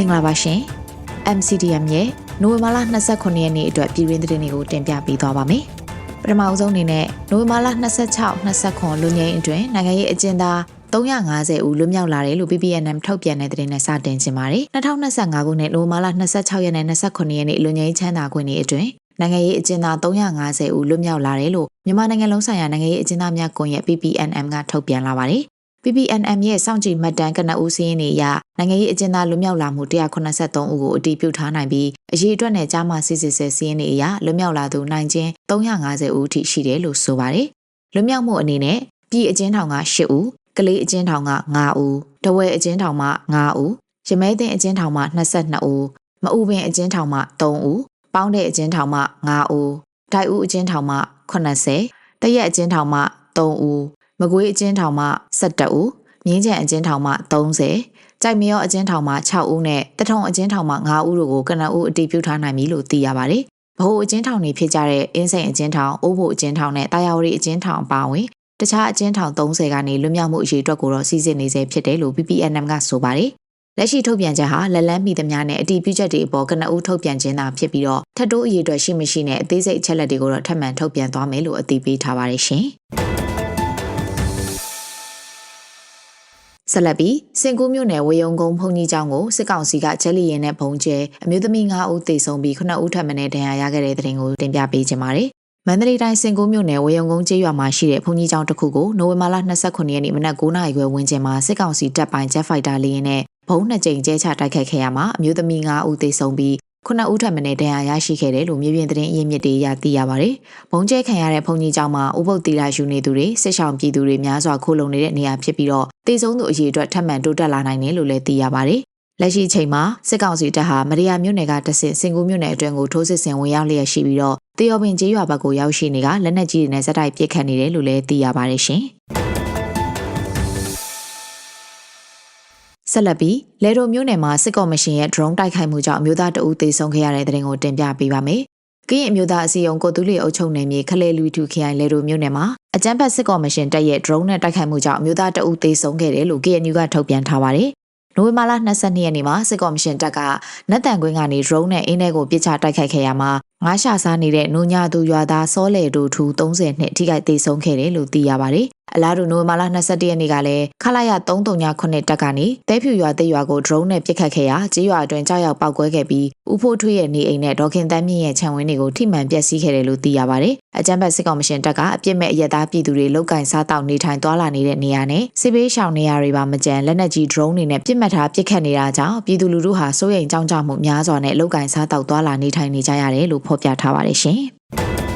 မင်္ဂလာပါရှင် MCDM ရဲ့နိုဝင်ဘာလ29ရက်နေ့အတွက်ပြည်ရင်းသတင်းတွေကိုတင်ပြပေးသွားပါမယ်ပထမအဆုံးအနေနဲ့နိုဝင်ဘာလ26 29လူငင်းအတွင်းနိုင်ငံရေးအကျဉ်းသား350ဦးလွတ်မြောက်လာတယ်လို့ PPNM ထုတ်ပြန်တဲ့သတင်းနဲ့စတင်ခြင်းပါတယ်2025ခုနှစ်နိုဝင်ဘာလ26ရက်နဲ့29ရက်နေ့လူငင်းချမ်းသာခွင့်နေ့အတွင်းနိုင်ငံရေးအကျဉ်းသား350ဦးလွတ်မြောက်လာတယ်လို့မြန်မာနိုင်ငံလုံးဆိုင်ရာနိုင်ငံရေးအကျဉ်းသားများကွန်ရက် PPNM ကထုတ်ပြန်လာပါတယ် PPNM ရဲ့စောင့်ကြည့်မှတ်တမ်းကနဦးစည်းရင်းတွေအရနိုင်ငံရေးအကျဉ်းသားလွတ်မြောက်လာမှု183ဦးကိုအတည်ပြုထားနိုင်ပြီးအရေးအတွက်နဲ့ကြားမစစ်စစ်ဆဲစည်းရင်းတွေအရလွတ်မြောက်လာသူနိုင်ချင်း350ဦးထိရှိတယ်လို့ဆိုပါတယ်။လွတ်မြောက်မှုအနေနဲ့ပြည်အကျဉ်းထောင်က8ဦး၊ကလေးအကျဉ်းထောင်က9ဦး၊တဝဲအကျဉ်းထောင်မှ9ဦး၊ရမဲသိန်းအကျဉ်းထောင်မှ22ဦး၊မအူပင်အကျဉ်းထောင်မှ3ဦး၊ပေါင်းတဲ့အကျဉ်းထောင်မှ9ဦး၊ဒိုက်ဦးအကျဉ်းထောင်မှ80၊တရက်အကျဉ်းထောင်မှ3ဦး မကွေးအကျဉ်းထောင်မှ17ဦးမြင်းချံအကျဉ်းထောင်မှ30ကြိုက်မရောအကျဉ်းထောင်မှ6ဦးနဲ့တထုံအကျဉ်းထောင်မှ9ဦးတို့ကိုကနဦးအတည်ပြုထားနိုင်ပြီလို့သိရပါတယ်။ဗဟိုအကျဉ်းထောင်တွေဖြစ်ကြတဲ့အင်းစိန်အကျဉ်းထောင်၊အိုးဘိုအကျဉ်းထောင်နဲ့တာယာဝတီအကျဉ်းထောင်အပါအဝင်တခြားအကျဉ်းထောင်30ကနေလွတ်မြောက်မှုအရေးအတွက်ကိုတော့စီစစ်နေစေဖြစ်တယ်လို့ PPNM ကဆိုပါတယ်။လက်ရှိထုတ်ပြန်ချက်ဟာလက်လန်းမိသမျှနဲ့အတီးပြုချက်တွေအပေါ်ကနဦးထုတ်ပြန်ခြင်းသာဖြစ်ပြီးတော့ထပ်တိုးအရေးအတွက်ရှိမရှိနဲ့အသေးစိတ်အချက်လက်တွေကိုတော့ထပ်မံထုတ်ပြန်သွားမယ်လို့အတည်ပြုထားပါတယ်ရှင်။ ဆက်လက်ပြီးစင်ကူးမြို့နယ်ဝေယုံကုန်းဘုံကြီးကျောင်းကိုစစ်ကောင်စီကချက်လီရင်နဲ့ဘုံကျဲအမျိုးသမီး9ဦးသေဆုံးပြီး9ဦးထပ်မံဒဏ်ရာရခဲ့တဲ့တဲ့တင်ကိုတင်ပြပေးချင်ပါတယ်။မန္တလေးတိုင်းစင်ကူးမြို့နယ်ဝေယုံကုန်းကျေးရွာမှာရှိတဲ့ဘုံကြီးကျောင်းတစ်ခုကိုနိုဝင်ဘာလ29ရက်နေ့မနက်9:00နာရီခွဲဝန်းကျင်မှာစစ်ကောင်စီတပ်ပိုင်းဂျက်ဖိုက်တာလေယာဉ်နဲ့ဘုံနှစ်ကြိမ်ကျဲချတိုက်ခိုက်ခဲ့ရမှာအမျိုးသမီး9ဦးသေဆုံးပြီး ခုနှစ်ဦးထပ်မံဒဏ်ရာရရှိခဲ့တယ်လို့မြေပြင်သတင်းအရင်းမြစ်တွေရသိရပါတယ်။ဘုံကျဲခံရတဲ့ဘုံကြီးကျောင်းမှာဥပုပ်တီလာယူနေသူတွေစစ်ဆောင်ပြည်သူတွေများစွာခိုးလုံနေတဲ့နေရာဖြစ်ပြီးတော့တေဆုံးသူအရေးအတွက်ထပ်မံတိုးတက်လာနိုင်တယ်လို့လည်းသိရပါတယ်။လက်ရှိချိန်မှာစစ်ကောင်စီတပ်ဟာမရိယာမြို့နယ်ကတဆင့်စင်ကူးမြို့နယ်အတွင်းကိုထိုးစစ်ဆင်ဝင်ရောက်လျက်ရှိပြီးတော့တေယော်ပင်ကျေးရွာဘက်ကိုရောက်ရှိနေကလက်နက်ကြီးတွေနဲ့ဇက်တိုက်ပစ်ခတ်နေတယ်လို့လည်းသိရပါတယ်ရှင်။ ဆက်လက်ပြီးလေဒိုမြို့နယ်မှာစစ်ကော်မရှင်ရဲ့ drone တိုက်ခိုက်မှုကြောင့်အမျိုးသားတအူးသေဆုံးခဲ့ရတဲ့တဲ့ရင်ကိုတင်ပြပေးပါမယ်။ကရင်အမျိုးသားအစည်းအရုံးကိုတူးလီအုပ်ချုပ်နယ်မြေခလဲလူထူခရိုင်လေဒိုမြို့နယ်မှာအကြမ်းဖက်စစ်ကော်မရှင်တပ်ရဲ့ drone နဲ့တိုက်ခိုက်မှုကြောင့်အမျိုးသားတအူးသေဆုံးခဲ့တယ်လို့ KNU ကထုတ်ပြန်ထားပါတယ်။နိုဝင်ဘာလ22ရက်နေ့မှာစစ်ကော်မရှင်တပ်ကနတ်တန်ကွင်းကနေ drone နဲ့အင်းထဲကိုပစ်ချတိုက်ခိုက်ခဲ့ရမှာငါးရှာစားနေတဲ့နူညာသူရွာသားစောလေတို့ထူ30နှစ်ထိခိုက်သေးဆုံးခဲ့တယ်လို့သိရပါတယ်။ အလားတူနိုဝင်ဘာလ22ရက်နေ့ကလည်းခလာရ339တပ်ကနေတဲဖြူရွာတဲရွာကို drone နဲ့ပစ်ခတ်ခဲ့ရာကြေးရွာအတွင်းကြောက်ရောက်ပောက်ကွဲခဲ့ပြီးဦးဖိုးထွေးရဲ့နေအိမ်နဲ့ဒေါခင်တန်းမြင့်ရဲ့ခြံဝင်းတွေကိုထိမှန်ပျက်စီးခဲ့တယ်လို့သိရပါတယ်။အကြမ်းဖက်စစ်ကောင်မရှင်တပ်ကအပြစ်မဲ့အရက်သားပြည်သူတွေလောက်ကင်စားတောက်နေထိုင်သွားလာနေတဲ့နေရာနဲ့စစ်ဘေးရှောင်နေရာတွေပါမကြမ်းလက်နက်ကြီး drone တွေနဲ့ပစ်မှတ်ထားပစ်ခတ်နေတာကြောင့်ပြည်သူလူထုဟာစိုးရိမ်ကြောက်ကြမှုများစွာနဲ့လောက်ကင်စားတောက်သွားလာနေထိုင်နေကြရတယ်လို့ဖော်ပြထားပါတယ်ရှင်။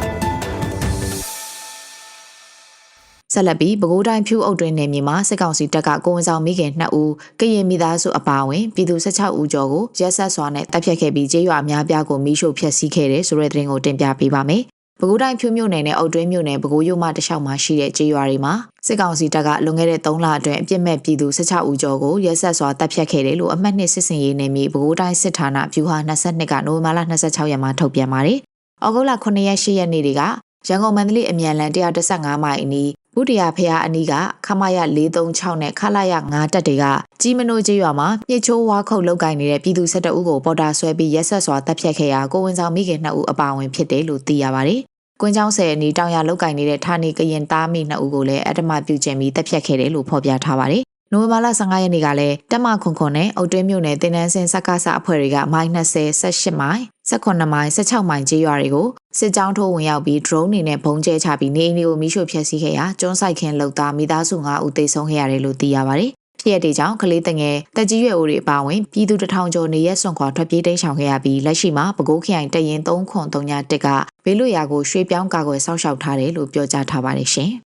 ဆက်လက်ပြီးပဲခူးတိုင်းဖြူအုပ်တွင်နယ်မြေမှာစစ်ကောင်စီတပ်ကကိုဝန်ဆောင်မိခင်2ဦးကရင်မိသားစုအပါအဝင်ပြည်သူ16ဦးကျော်ကိုရက်ဆက်စွာနဲ့တပ်ဖြတ်ခဲ့ပြီးကျေးရွာအများပြားကိုမိရှို့ဖျက်ဆီးခဲ့တဲ့ဆိုတဲ့သတင်းကိုတင်ပြပေးပါမယ်။ပဲခူးတိုင်းဖြူမြို့နယ်နဲ့အုပ်တွင်းမြို့နယ်ပဲခူးရုံမတလျှောက်မှာရှိတဲ့ကျေးရွာတွေမှာစစ်ကောင်စီတပ်ကလွန်ခဲ့တဲ့3လအတွင်းအပြစ်မဲ့ပြည်သူ16ဦးကျော်ကိုရက်ဆက်စွာတပ်ဖြတ်ခဲ့တယ်လို့အမှတ်နှစ်စစ်စင်ရေးနယ်မြေပဲခူးတိုင်းစစ်ဌာနဖြူဟာ22ကနိုဝင်ဘာလ26ရက်မှာထုတ်ပြန်ပါတယ်။ဩဂုတ်လ9ရက်10ရက်နေ့တွေကရန်ကုန်မန္တလေးအမြန်လန်115မိုင်အနီး ဘုဒ္ဓရာဖះအနီးကခမရ436နဲ့ခလာရ9တက်တွေကကြီးမနိုးကျေးရွာမှာမြစ်ချိုးဝါခုတ်လောက်ကင်နေတဲ့ပြည်သူ12ဦးကိုပေါ်တာဆွဲပြီးရက်ဆက်စွာတပ်ဖြတ်ခဲ့ရာကိုဝင်ဆောင်မိခင်2ဦးအပါအဝင်ဖြစ်တယ်လို့သိရပါတယ်။ကွင်းချောင်းဆယ်အနီးတောင်ရလောက်ကင်နေတဲ့ဌာနေကရင်သားမိ2ဦးကိုလည်းအတ္တမပြုကျင်ပြီးတပ်ဖြတ်ခဲ့တယ်လို့ဖော်ပြထားပါတယ်။ နိုဝင်ဘာလ15ရက်နေ့ကလည်းတက်မခွန်ခွန်နဲ့အုတ်တွင်းမြို့နယ်တင်နန်းစင်စက္ကစအဖွဲ့တွေကမိုင်20 18မိုင်18မိုင်16မိုင်ကျေးရွာတွေကိုစစ်ကြောင်းထိုးဝင်ရောက်ပြီး drone တွေနဲ့ဘုံကျဲချပြီးနေအိမ်တွေကိုမိရှို့ဖျက်ဆီးခဲ့ရာကျွန်းဆိုင်ခင်းလောက်သားမိသားစု9ဦးသေဆုံးခဲ့ရတယ်လို့သိရပါတယ်။ဖြစ်ရတဲ့ကြောင့်ကလေးတငယ်တက်ကြီးရွယ်အိုတွေအပါအဝင်ပြည်သူတထောင်ကျော်နေရက်စွန်ခွာထွက်ပြေးတိမ်းရှောင်ခဲ့ရပြီးလက်ရှိမှာပဲခူးခရိုင်တရင်3ခွန်3ညတက်ကဘေးလွတ်ရာကိုရွှေ့ပြောင်းကာကွယ်စောင့်ရှောက်ထားတယ်လို့ပြောကြားထားပါတယ်ရှင်။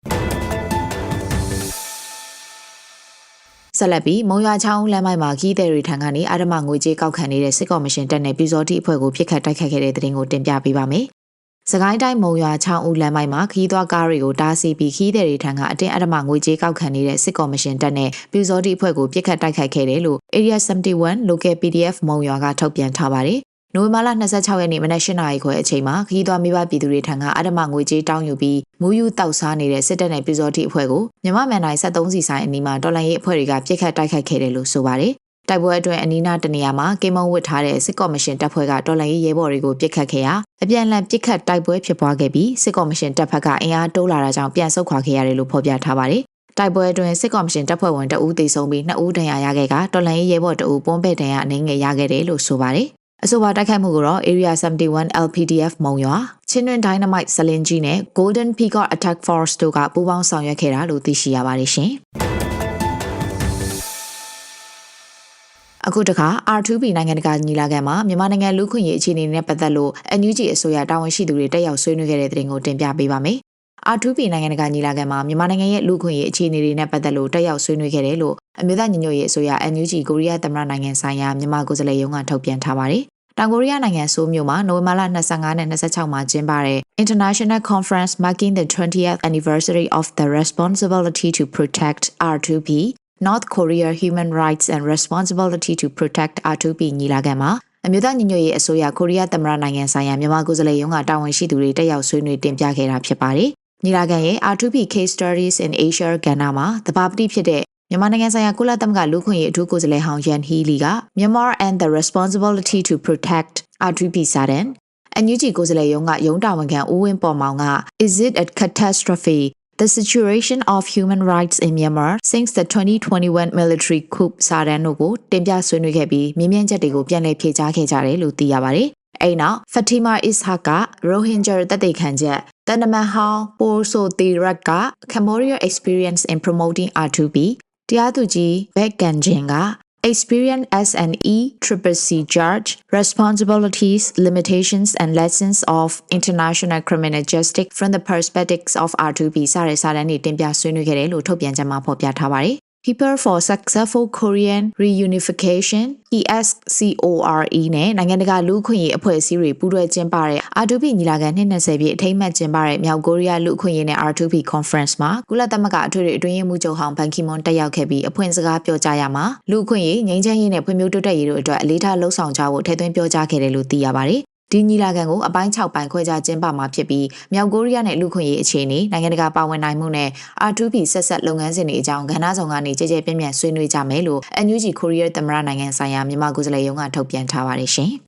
ဆက်လက်ပြီးမုံရွာချောင်းလမ်းမိုက်မှာခီးသည်တွေထံကနေအာဓမငွေကြေးကောက်ခံနေတဲ့စစ်ကော်မရှင်တပ်နဲ့ပြည်စောတိအဖွဲ့ကိုပြစ်ခတ်တိုက်ခတ်ခဲ့တဲ့တဲ့တင်ကိုတင်ပြပေးပါမယ်။စကိုင်းတိုင်းမုံရွာချောင်းဦးလမ်းမိုက်မှာခီးသွားကားတွေကိုတားဆီးပြီးခီးသည်တွေထံကအတင်းအဓမ္မငွေကြေးကောက်ခံနေတဲ့စစ်ကော်မရှင်တပ်နဲ့ပြည်စောတိအဖွဲ့ကိုပြစ်ခတ်တိုက်ခိုက်ခဲ့တယ်လို့ Area 71 Local PDF မုံရွာကထုတ်ပြန်ထားပါတယ်။ နိုဝင်ဘာလ26ရက်နေ့မနက်၈နာရီခွဲအချိန်မှာခီးသွွားမိဘပြည်သူတွေထံကအဓမ္မငွေကြေးတောင်းယူပြီးမူးယူတောက်စားနေတဲ့စစ်တပ်နဲ့ပြည်စောတိအဖွဲ့ကိုမြမမန်တိုင်း73စီဆိုင်အနီးမှာတော်လိုင်းရေးအဖွဲ့တွေကပြစ်ခတ်တိုက်ခိုက်ခဲ့တယ်လို့ဆိုပါတယ်တိုက်ပွဲအတွင်းအနီးနားတနေရာမှာကေမုံဝစ်ထားတဲ့စစ်ကော်မရှင်တပ်ဖွဲ့ကတော်လှန်ရေးရဲဘော်တွေကိုပစ်ခတ်ခဲ့ရာအပြန်အလှန်ပစ်ခတ်တိုက်ပွဲဖြစ်ပွားခဲ့ပြီးစစ်ကော်မရှင်တပ်ဖက်ကအင်အားတိုးလာတာကြောင့်ပြန်ဆုတ်ခွာခဲ့ရတယ်လို့ဖော်ပြထားပါတယ်။တိုက်ပွဲအတွင်းစစ်ကော်မရှင်တပ်ဖွဲ့ဝင်တအူးသေဆုံးပြီးနှစ်ဦးဒဏ်ရာရခဲ့ကတော်လှန်ရေးရဲဘော်တအူးပွန်းပဲ့ဒဏ်ရာအနေငယ်ရခဲ့တယ်လို့ဆိုပါတယ်။ အဆိုပါတိုက်ခိုက်မှုကိုတော့ Area 71 LPDF မုံရွာချင်းတွင် Dynamite စလင်ကြီးနဲ့ Golden Peacock Attack Force တို့ကပူးပေါင်းဆောင်ရွက်ခဲ့တာလို့သိရှိရပါတယ်ရှင်။အခုတခါ R2P နိုင်ငံတကာညီလာခံမှာမြန်မာနိုင်ငံလူခွင့်ရေးအခြေအနေနဲ့ပတ်သက်လို့ NUG အစိုးရတာဝန်ရှိသူတွေတက်ရောက်ဆွေးနွေးခဲ့တဲ့တဲ့တင်ကိုတင်ပြပေးပါမယ်။ R2P နိုင်ငံတကာညီလာခံမှာမြန်မာနိုင်ငံရဲ့လူခွင့်ရေးအခြေအနေတွေနဲ့ပတ်သက်လို့တက်ရောက်ဆွေးနွေးခဲ့တယ်လို့အမျိုးသားညီညွတ်ရေးအစိုးရ NUG ကိုရီးယားသမ္မတနိုင်ငံဆိုင်ရာမြန်မာကိုယ်စားလှယ်ရုံးကထုတ်ပြန်ထားပါတယ်။ တောင်ကိုရီးယားနိုင်ငံဆိုးမြို့မှာနိုဝင်ဘာလ25နဲ့26မှာကျင်းပတဲ့ International Conference Marking the 20th Anniversary of the Responsibility to Protect R2P North Korea Human Rights and Responsibility to Protect R2P ညီလာခံမှာအမျိုးသားညီညွတ်ရေးအစိုးရကိုရီးယားသမ္မတနိုင်ငံဆိုင်ရာမြန်မာကိုယ်စားလှယ်ရုံးကတာဝန်ရှိသူတွေတက်ရောက်ဆွေးနွေးတင်ပြခဲ့တာဖြစ်ပါတယ်။ညီလာခံရဲ့ R2P Case Studies in Asia ကဏ္ဍမှာတဘာပတိဖြစ်တဲ့ မြန်မာနိုင်ငံဆိုင်ရာကုလသမဂ္ဂလူခွင့်ရေးအထူးကိုယ်စားလှယ်ဟောင်းယန်ဟီလီက Myanmar and the Responsibility to Protect R2P စာတန်အန်ယူဂျီကိုယ်စားလှယ်ရုံးကရုံးတာဝန်ခံဦးဝင်းပေါ်မောင်က Is it a catastrophe The situation of human rights in Myanmar since the 2021 military coup စာတမ်းတို့ကိုတင်ပြဆွေးနွေးခဲ့ပြီးမြင်းမြန်းချက်တွေကိုပြန်လည်ဖြေကြားခဲ့ကြတယ်လို့သိရပါတယ်။အဲ့နောက် Fatima Ishaq က Rohingya တပ်သိခံချက်တန်နမန်ဟောင်းပိုဆိုတီရက်က Cambodia experience in promoting R2B တရားသူကြီး Beck Ganjin က experience as an E-CCC judge, responsibilities, limitations, and lessons of international criminal justice from the perspectives of R2B စတဲ့စာတမ်းတွေတင်ပြဆွေးနွေးခဲ့တယ်လို့ထုတ်ပြန်ချက်မှာဖော်ပြထားပါတယ်။ People for Successful Korean Reunification ESCORE နဲ့နိုင်ငံတကာလူ့အခွင့်အရေးအဖွဲ့အစည်းတွေပူးတွဲကျင်းပတဲ့ R2P ညီလာခံ20ပြည့်အထိမ်းအမှတ်ကျင်းပတဲ့မြောက်ကိုရီးယားလူ့အခွင့်အရေးနဲ့ R2P Conference မှာကုလသမဂ္ဂအထွေထွေအတွင်းရေးမှူးချုပ်ဟောင်းဘန်ကီမွန်တက်ရောက်ခဲ့ပြီးအဖွင့်စကားပြောကြားရမှာလူ့အခွင့်အရေးငြိမ်းချမ်းရေးနဲ့ဖွံ့ဖြိုးတိုးတက်ရေးတို့အတွက်အလေးထားလှုံ့ဆော်ကြဖို့ထည့်သွင်းပြောကြားခဲ့တယ်လို့သိရပါတယ် ဒီညီလာခံကိုအပိုင်း6ပိုင်းခွဲခြားကျင်းပမှာဖြစ်ပြီးမြောက်ကိုရီးယားနဲ့လူခွင့်ရေးအခြေအနေနိုင်ငံတကာပါဝင်နိုင်မှုနဲ့ R2P ဆက်ဆက်လုပ်ငန်းစဉ်တွေအကြောင်းကဏ္ဍဆောင်ကနေကြဲကြဲပြန့်ပြန့်ဆွေးနွေးကြမယ်လို့ NUG ကိုရီးယားသမ္မတနိုင်ငံဆိုင်ရာမြန်မာကိုယ်စားလှယ်ရုံးကထုတ်ပြန်ထားပါတယ်ရှင်။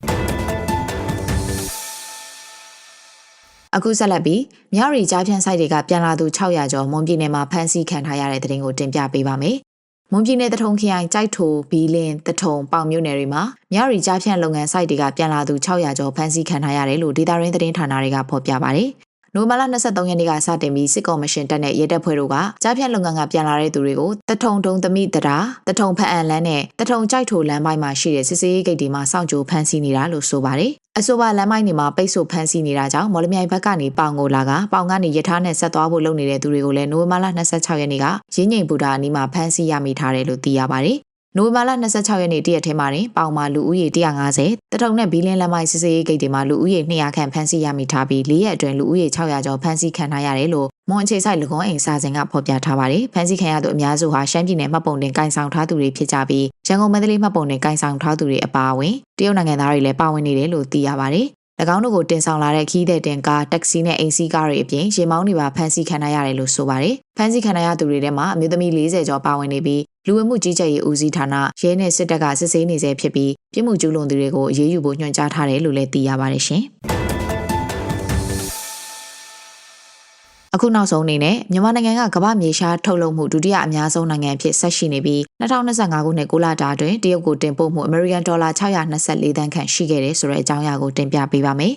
အခုဆက်လက်ပြီးမြရီကြားဖြန့်ဆိုင်တွေကပြန်လာသူ600ကျော်မွန်ပြည်နယ်မှာဖမ်းဆီးခံထားရတဲ့တဲ့တင်ကိုတင်ပြပေးပါမယ်။ မွန်ပြည်နယ်တထုံခရိုင်ကြိုက်ထိုဘီလင်းတထုံပေါင်မြို့နယ်တွေမှာမြရီကြားဖြန့်လုပ်ငန်း site တွေကပြန်လာသူ600ကျော်ဖမ်းဆီးခံထားရတယ်လို့ဒေတာရင်းသတင်းဌာနတွေကဖော်ပြပါတယ်။ နိုဝင်ဘာလ23ရက်နေ့ကစတင်ပြီးစစ်ကော်မရှင်တပ်နဲ့ရဲတပ်ဖွဲ့တို့ကကြားဖြတ်လုပ်ငန်းကပြန်လာတဲ့သူတွေကိုတထုံတုံသမီတရာတထုံဖက်အန်လန်းနဲ့တထုံကြိုက်ထိုလမ်းပိုင်းမှာရှိတဲ့စစ်စေးဂိတ်ဒီမှာစောင့်ကြိုဖမ်းဆီးနေတာလို့ဆိုပါတယ်။အဆိုပါလမ်းပိုင်းတွေမှာပိတ်ဆို့ဖမ်းဆီးနေတာကြောင့်မော်လမြိုင်ဘက်ကနေပေါင်ကိုလာကပေါင်ကနေရထားနဲ့ဆက်သွားဖို့လုပ်နေတဲ့သူတွေကိုလည်းနိုဝင်ဘာလ26ရက်နေ့ကရင်းငိမ်ဘူတာအနီးမှာဖမ်းဆီးရမိထားတယ်လို့သိရပါတယ်။ နိုဝင်ဘာလ26ရက်နေ့တရက်ထဲမှာတင်ပေါင်မာလူဦးရေ150တထုံနဲ့ဘီလင်းလမ်းမိုင်းစစ်စေးဂိတ်တွေမှာလူဦးရေ200ခန့်ဖမ်းဆီးရမိထားပြီး၄ရက်အတွင်းလူဦးရေ600ကျော်ဖမ်းဆီးခံထားရတယ်လို့မွန်အခြေဆိုင်လူကွန်အိမ်စာစဉ်ကဖော်ပြထားပါတယ်။ဖမ်းဆီးခံရသူအများစုဟာရှမ်းပြည်နယ်မှတ်ပုံတင်ကိုင်ဆောင်ထားသူတွေဖြစ်ကြပြီးရန်ကုန်မန္တလေးမှတ်ပုံတင်ကိုင်ဆောင်ထားသူတွေအပါအဝင်တရုတ်နိုင်ငံသားတွေလည်းပါဝင်နေတယ်လို့သိရပါတယ်။၎ င်းတို့ကိုတင်ဆောင်လာတဲ့ခီးတဲ့တင်ကားတက္ကစီနဲ့အိမ်စီးကားတွေအပြင်ရေမောင်းတွေပါဖမ်းဆီးခံရရတယ်လို့ဆိုပါတယ်။ဖမ်းဆီးခံရသူတွေထဲမှာအမျိုးသမီး40ကျော်ပါဝင်နေပြီးလူဝင်မှုကြီးကြပ်ရေးဦးစီးဌာနရဲနဲ့စစ်တပ်ကစစ်ဆေးနေဆဲဖြစ်ပြီးပြည်မှုကျူးလွန်သူတွေကိုအရေးယူဖို့ညွှန်ကြားထားတယ်လို့လည်းသိရပါတယ်ရှင်။ အခုနောက်ဆုံးအနေနဲ့မြန်မာနိုင်ငံကကမ္ဘာမြေရှားထုတ်လုပ်မှုဒုတိယအများဆုံးနိုင်ငံအဖြစ်ဆက်ရှိနေပြီး2025ခုနှစ်6လတာအတွင်းတရုတ်ကိုတင်ပို့မှုအမေရိကန်ဒေါ်လာ624သန်းခန့်ရှိခဲ့တယ်ဆိုတဲ့အကြောင်းအရာကိုတင်ပြပေးပါမယ်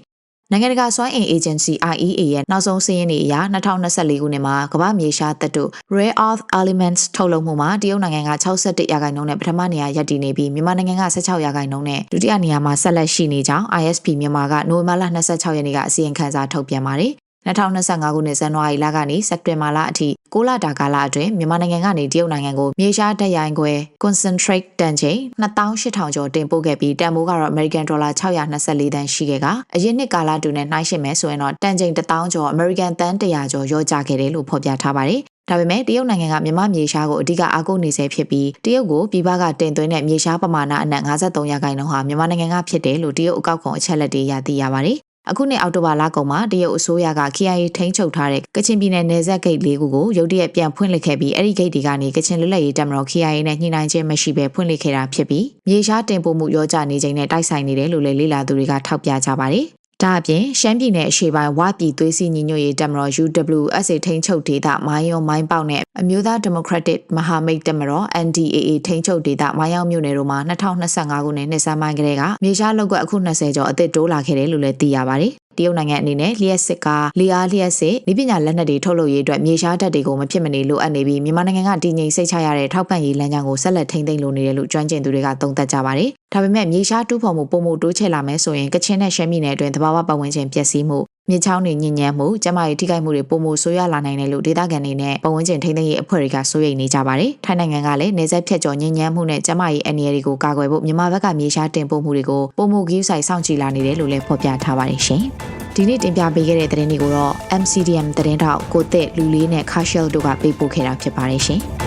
နိုင်ငံတကာစွမ်းအင် agency IEA ရဲ့နောက်ဆုံးစာရင်းတွေအရ2024ခုနှစ်မှာကမ္ဘာမြေရှားတပ်တို့ rare earth elements ထုတ်လုပ်မှုမှာတရုတ်နိုင်ငံက61ရာခိုင်နှုန်းနဲ့ပထမနေရာရပ်တည်နေပြီးမြန်မာနိုင်ငံက16ရာခိုင်နှုန်းနဲ့ဒုတိယနေရာမှာဆက်လက်ရှိနေကြောင်း ISP မြန်မာကနိုဝင်ဘာလ26ရက်နေ့ကအစီရင်ခံစာထုတ်ပြန်ပါတယ် 2025ခုနှစ်ဇန်နဝါရီလကနေစက်တင်ဘာလအထိ6လတာကာလအတွင်းမြန်မာနိုင်ငံကနေတရုတ်နိုင်ငံကိုမြေရှားတက်ရိုင်းခွဲ concentrate တန်ချိန်2800ကျော်တင်ပို့ခဲ့ပြီးတန်ဖိုးကတော့ American Dollar 624တန်ရှိခဲ့ကအရင်နှစ်ကာလတူနဲ့နှိုင်းယှဉ်မယ်ဆိုရင်တော့တန်ချိန်1000ကျော် American တန်100ကျော်ရော့ကျခဲ့တယ်လို့ဖော်ပြထားပါတယ်ဒါပေမဲ့တရုတ်နိုင်ငံကမြန်မာမြေရှားကိုအဓိကအားကိုးနေဆဲဖြစ်ပြီးတရုတ်ကိုပြည်ပကတင်သွင်းတဲ့မြေရှားပမာဏအနက်53ရာခိုင်နှုန်းဟာမြန်မာနိုင်ငံကဖြစ်တယ်လို့တရုတ်အကောက်ခွန်အချက်လက်တွေရသိရပါတယ် အခုနှစ်အောက်တိုဘာလကုန်မှာတရုတ်အစိုးရက KIA ထိန်းချုပ်ထားတဲ့ကချင်ပြည်နယ်နယ်စပ်ဂိတ်၄ခုကိုရုတ်တရက်ပြန်ဖွင့်လှစ်ခဲ့ပြီးအဲ့ဒီဂိတ်တွေကနေကချင်လွတ်လပ်ရေးတပ်မတော် KIA နဲ့ညှိနှိုင်းခြင်းမရှိဘဲဖွင့်လှစ်ခဲ့တာဖြစ်ပြီးမြေရှားတင်ပို့မှုရောကြနေချိန်နဲ့တိုက်ဆိုင်နေတယ်လို့လည်းလေ့လာသူတွေကထောက်ပြကြပါတယ်။ ဒါအပြင်ရှမ်းပြည်နယ်အရှေ့ပိုင်းဝပြည်သွေးစည်းညီညွတ်ရေးတပ်မတော် UWSA ထိန်းချုပ်ဒေသမိုင်းရုံမိုင်းပေါက်နဲ့အမျိုးသားဒီမိုကရက်တစ်မဟာမိတ်တပ်မတော် NDAA ထိန်းချုပ်ဒေသမိုင်းရောက်မြို့နယ်တို့မှာ2025ခုနှစ်နှစ်ဆန်းပိုင်းကတည်းကမြေရှားလောက်ကွက်အခု20ကျော်အသစ်တိုးလာခဲ့တယ်လို့လည်းသိရပါတယ်။ တရုတ်နိုင်ငံအနေနဲ့လျှက်စစ်ကားလေအားလျှက်စစ်ဤပညာလက်နက်တွေထုတ်လုပ်ရေးအတွက်မြေရှားတပ်တွေကိုမဖြစ်မနေလိုအပ်နေပြီးမြန်မာနိုင်ငံကတည်ငြိမ်စိတ်ချရတဲ့ထောက်ပံ့ရေးလမ်းကြောင်းကိုဆက်လက်ထိန်းသိမ်းလိုနေတယ်လို့ကျွမ်းကျင်သူတွေကသုံးသပ်ကြပါတယ်။ဒါပေမဲ့မြေရှားတူးဖော်မှုပုံမှုတိုးချဲ့လာမယ်ဆိုရင်ကချင်နဲ့ရှမ်းပြည်နယ်အတွင်းသဘာဝပတ်ဝန်းကျင်ပျက်စီးမှု မြေချောင်းတွေညဉ့်ညမ်းမှုကျမရဲ့ထိခိုက်မှုတွေပုံမှုဆိုးရလာနိုင်တယ်လို့ဒေသခံတွေနဲ့ပတ်ဝန်းကျင်ထိန်းသိမ်းရေးအဖွဲ့တွေကစိုးရိမ်နေကြပါတယ်။ထိုင်းနိုင်ငံကလည်းနေဆက်ဖြတ်ကျော်ညဉ့်ညမ်းမှုနဲ့ကျမရဲ့အနေအရာတွေကိုကာကွယ်ဖို့မြန်မာဘက်ကမြေရှားတင်ပို့မှုတွေကိုပုံမှုကြီးဆိုင်စောင့်ကြည့်လာနေတယ်လို့လည်းဖော်ပြထားပါတယ်ရှင်။ဒီနေ့တင်ပြပေးခဲ့တဲ့သတင်းတွေကိုတော့ MCDM သတင်းတောက်ကိုတက်လူလေးနဲ့ Cashel တို့ကပေးပို့ခဲ့တာဖြစ်ပါတယ်ရှင်။